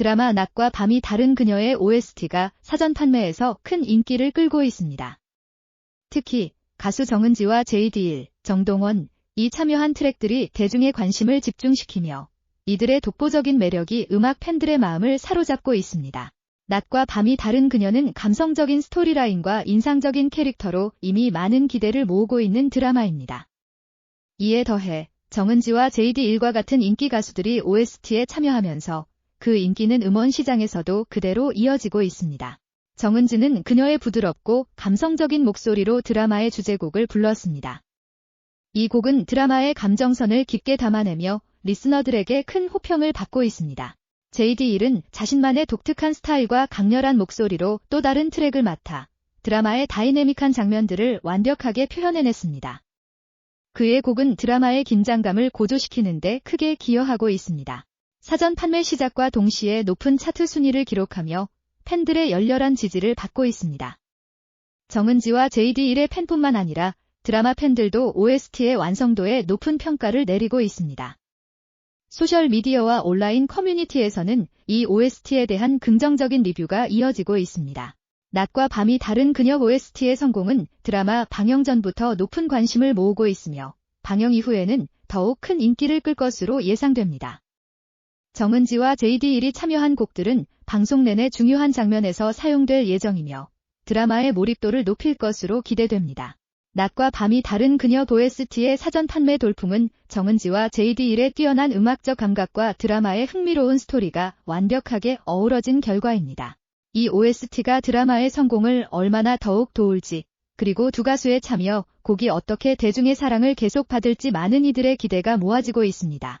드라마 낮과 밤이 다른 그녀의 OST가 사전 판매에서 큰 인기를 끌고 있습니다. 특히 가수 정은지와 JD1, 정동원 이 참여한 트랙들이 대중의 관심을 집중시키며 이들의 독보적인 매력이 음악 팬들의 마음을 사로잡고 있습니다. 낮과 밤이 다른 그녀는 감성적인 스토리라인과 인상적인 캐릭터로 이미 많은 기대를 모으고 있는 드라마입니다. 이에 더해 정은지와 JD1과 같은 인기 가수들이 OST에 참여하면서 그 인기는 음원 시장에서도 그대로 이어지고 있습니다. 정은지는 그녀의 부드럽고 감성적인 목소리로 드라마의 주제곡을 불렀습니다. 이 곡은 드라마의 감정선을 깊게 담아내며 리스너들에게 큰 호평을 받고 있습니다. JD1은 자신만의 독특한 스타일과 강렬한 목소리로 또 다른 트랙을 맡아 드라마의 다이내믹한 장면들을 완벽하게 표현해냈습니다. 그의 곡은 드라마의 긴장감을 고조시키는데 크게 기여하고 있습니다. 사전 판매 시작과 동시에 높은 차트 순위를 기록하며 팬들의 열렬한 지지를 받고 있습니다. 정은지와 JD1의 팬뿐만 아니라 드라마 팬들도 OST의 완성도에 높은 평가를 내리고 있습니다. 소셜미디어와 온라인 커뮤니티에서는 이 OST에 대한 긍정적인 리뷰가 이어지고 있습니다. 낮과 밤이 다른 그녀 OST의 성공은 드라마 방영 전부터 높은 관심을 모으고 있으며 방영 이후에는 더욱 큰 인기를 끌 것으로 예상됩니다. 정은지와 JD1이 참여한 곡들은 방송 내내 중요한 장면에서 사용될 예정이며 드라마의 몰입도를 높일 것으로 기대됩니다. 낮과 밤이 다른 그녀 OST의 사전 판매 돌풍은 정은지와 JD1의 뛰어난 음악적 감각과 드라마의 흥미로운 스토리가 완벽하게 어우러진 결과입니다. 이 OST가 드라마의 성공을 얼마나 더욱 도울지, 그리고 두 가수의 참여, 곡이 어떻게 대중의 사랑을 계속 받을지 많은 이들의 기대가 모아지고 있습니다.